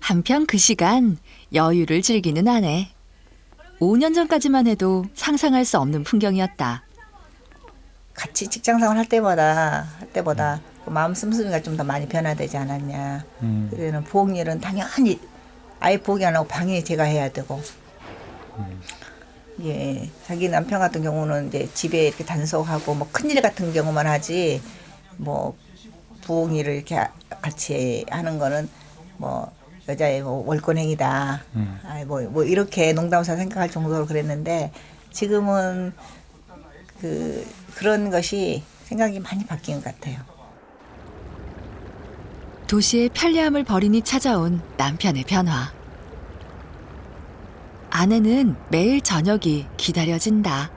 한편 그 시간 여유를 즐기는 아내. 5년 전까지만 해도 상상할 수 없는 풍경이었다. 같이 직장 생활 할 때보다 할 때보다 그 마음 씀씀이가 좀 더 많이 변화되지 않았냐. 음. 그때는 부엌 일은 당연히 아예 부엌이 안 하고 방해 제가 해야 되고. 예, 자기 남편 같은 경우는 이제 집에 이렇게 단속하고 뭐 큰일 같은 경우만 하지 뭐 부엌 일을 이렇게 아- 같이 하는 거는 뭐 여자의 뭐 월권행위다. 음. 아이 뭐, 뭐 이렇게 농담삼아 생각할 정도로 그랬는데 지금은 그 그런 것이 생각이 많이 바뀐 것 같아요. 도시의 편리함을 버리니 찾아온 남편의 변화. 아내는 매일 저녁이 기다려진다.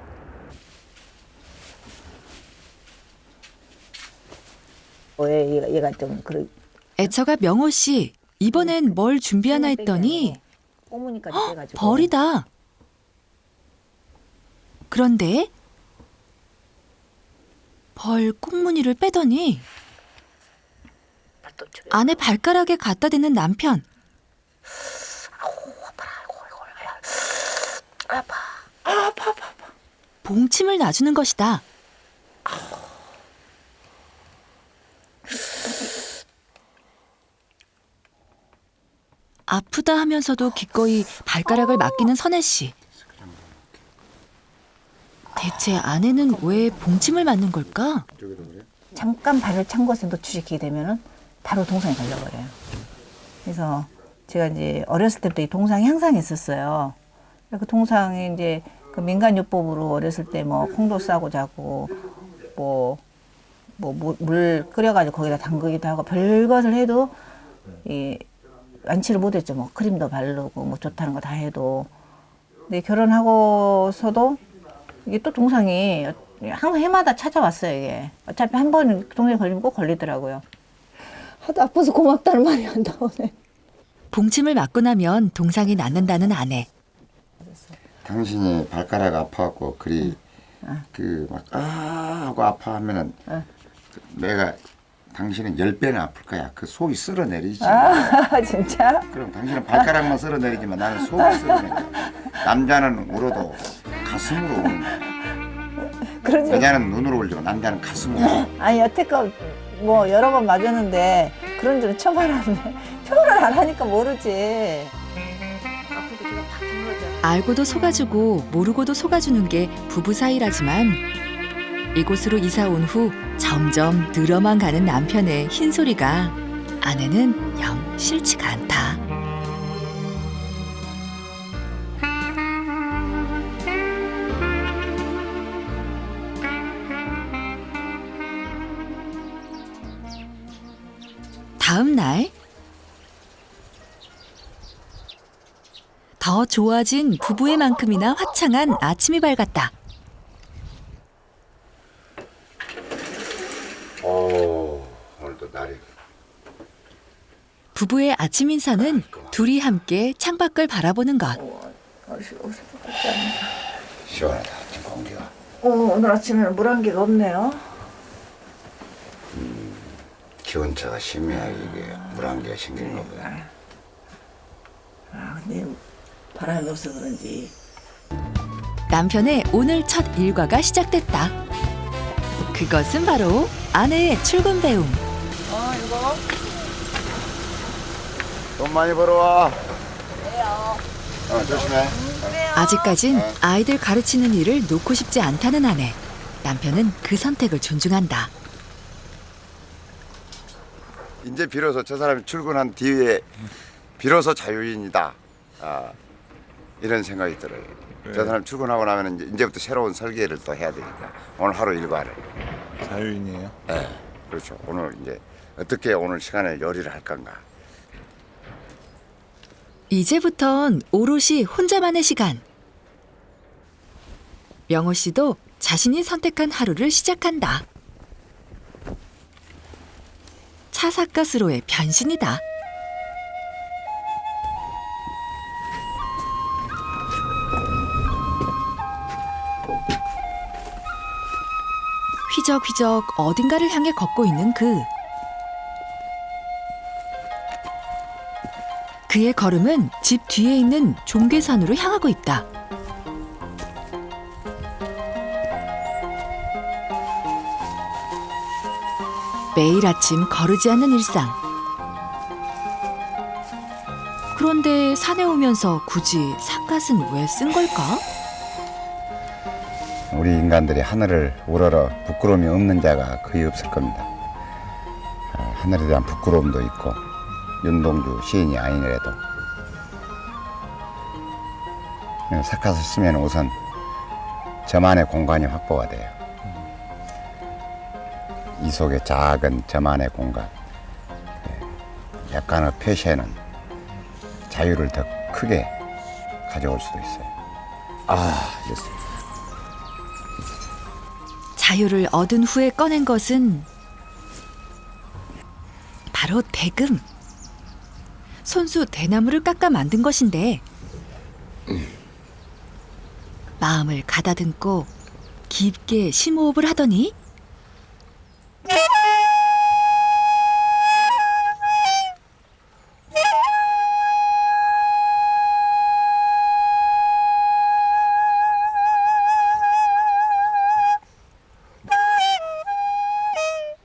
왜 얘가, 얘가 좀 그런 애처가 명호 씨 이번엔 뭘 준비하나 했더니 빼가지고 벌이다. 그런데 벌 꽁무니를 빼더니 아내 발가락에 갖다 대는 남편. 봉침을 놔주는 것이다. 아프다 하면서도 기꺼이 발가락을 맡기는 선혜 씨. 대체 아내는 왜 봉침을 맞는 걸까? 잠깐 발을 찬 곳에 노출시키게 되면은 바로 동상이 걸려버려요. 그래서 제가 이제 어렸을 때부터 이 동상이 항상 있었어요. 그 동상이 이제 그 민간요법으로 어렸을 때 뭐 콩도 싸고 자고 뭐 뭐 물 끓여가지고 거기다 담그기도 하고 별것을 해도 이 완치를 못했죠. 뭐 크림도 바르고 뭐 좋다는 거 다 해도 근데 결혼하고서도 이게 또 동상이 한 해마다 찾아왔어요 이게 어차피 한 번 동상에 걸리면 꼭 걸리더라고요. 하도 아파서 고맙다는 말이 안 나오네. 봉침을 맞고 나면 동상이 낫는다는 아내. 당신이 발가락 아파갖고 그리 그 막 아 하고 아파하면은 어. 내가 당신은 열 배는 아플 거야. 그 속이 쓸어내리지. 아 진짜? 그럼 당신은 발가락만 쓸어내리지만 나는 속이 쓸어내려. 남자는 울어도 가슴으로 우는 거야. 그러지. 여자는 눈으로 울지만 남자는 가슴으로. 아니 여태껏 뭐 여러 번 맞았는데 그런 줄은 처음 알았네. 표현을 안 하니까 모르지. 알고도 속아주고 모르고도 속아주는 게 부부 사이라지만 이곳으로 이사 온 후 점점 늘어만 가는 남편의 흰소리가 아내는 영 싫지가 않다. 다음 날 더 좋아진 부부의 만큼이나 화창한 아침이 밝았다. 오 오늘도 날이 부부의 아침 인사는 둘이 함께 창밖을 바라보는 것. 시원하다. 지금 공기가. 어, 오늘 아침에는 물한 개가 없네요. 기온차가 심해야 이게 물안개가 생기는 거거든. 아 근데 바람이 없어 그런지 남편의 오늘 첫 일과가 시작됐다. 그것은 바로 아내의 출근 배움. 어 이거 돈 많이 벌어와. 어, 조심해. 아직까진 아이들 가르치는 일을 놓고 싶지 않다는 아내. 남편은 그 선택을 존중한다. 이제 비로소 저 사람이 출근한 뒤에 비로소 자유인이다. 아, 이런 생각이 들어요. 저 사람 출근하고 나면 이제 이제부터 새로운 설계를 또 해야 되니까 오늘 하루 일과를. 자유인이에요. 예, 그렇죠. 오늘 이제 어떻게 오늘 시간을 요리를 할 건가. 이제부턴 오롯이 혼자만의 시간. 명호 씨도 자신이 선택한 하루를 시작한다. 차사가스로의 변신이다. 휘적휘적 어딘가를 향해 걷고 있는 그 그의 걸음은 집 뒤에 있는 종계산으로 향하고 있다. 매일 아침 거르지 않는 일상. 그런데 산에 오면서 굳이 삿갓은 왜 쓴 걸까? 우리 인간들이 하늘을 우러러 부끄러움이 없는 자가 거의 없을 겁니다. 아, 하늘에 대한 부끄러움도 있고 윤동주 시인이 아니더라도 어, 사카스 쓰면 우선 저만의 공간이 확보가 돼요. 이 속에 작은 저만의 공간, 예, 약간의 표시에는 자유를 더 크게 가져올 수도 있어요. 아, 됐어요. 자유를 얻은 후에 꺼낸 것은 바로 대금. 손수 대나무를 깎아 만든 것인데 마음을 가다듬고 깊게 심호흡을 하더니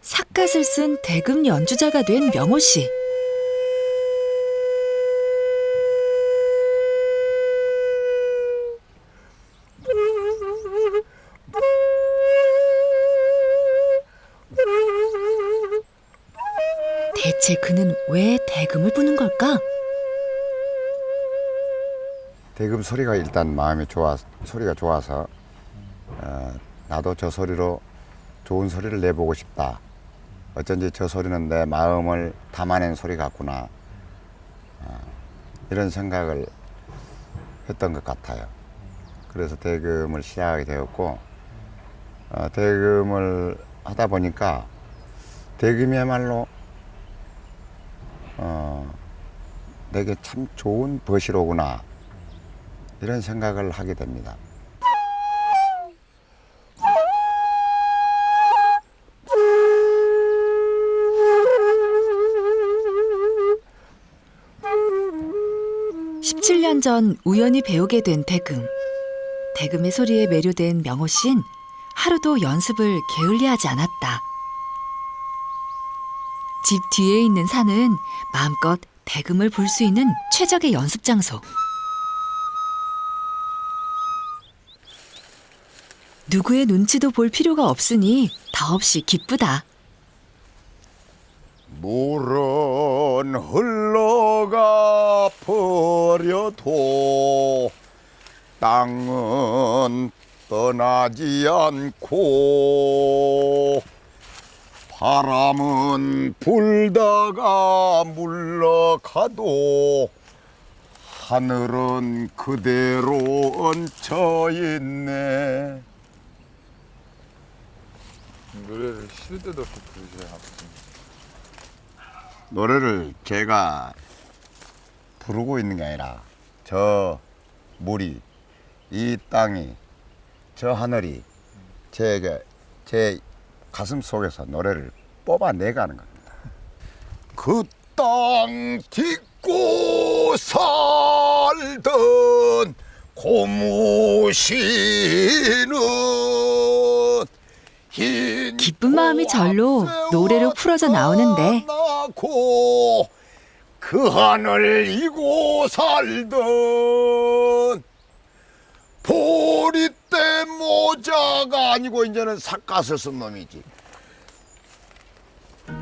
삿갓을 쓴 대금 연주자가 된 명호 씨. 대체 그는 왜 대금을 부는 걸까? 대금 소리가 일단 마음이 좋아 소리가 좋아서 어, 나도 저 소리로 좋은 소리를 내보고 싶다. 어쩐지 저 소리는 내 마음을 담아낸 소리 같구나. 어, 이런 생각을 했던 것 같아요. 그래서 대금을 시작하게 되었고 어, 대금을 하다 보니까 대금이야말로 어, 내게 참 좋은 버시로구나. 이런 생각을 하게 됩니다. 십칠 년 전 우연히 배우게 된 대금. 대금의 소리에 매료된 명호 씨는 하루도 연습을 게을리하지 않았다. 집 뒤에 있는 산은 마음껏 대금을 불수 있는 최적의 연습 장소. 누구의 눈치도 볼 필요가 없으니 더없이 기쁘다. 물은 흘러가 버려도 땅은 떠나지 않고 바람은 불다가 물러가도 하늘은 그대로 얹혀 있네. 노래를 시도 때도 없이 부르셔요 아버님 노래를 제가 부르고 있는 게 아니라 저 물이 이 땅이 저 하늘이 제게 제 가슴 속에서 노래를 뽑아내가는 겁니다. 그 땅 딛고 살던 고무신은 흰 기쁜 마음이 절로 노래로 풀어져 나오는데 나고 그 하늘 이고 살던 보리 떼 모자가 아니고 이제는 삿갓을 쓴 놈이지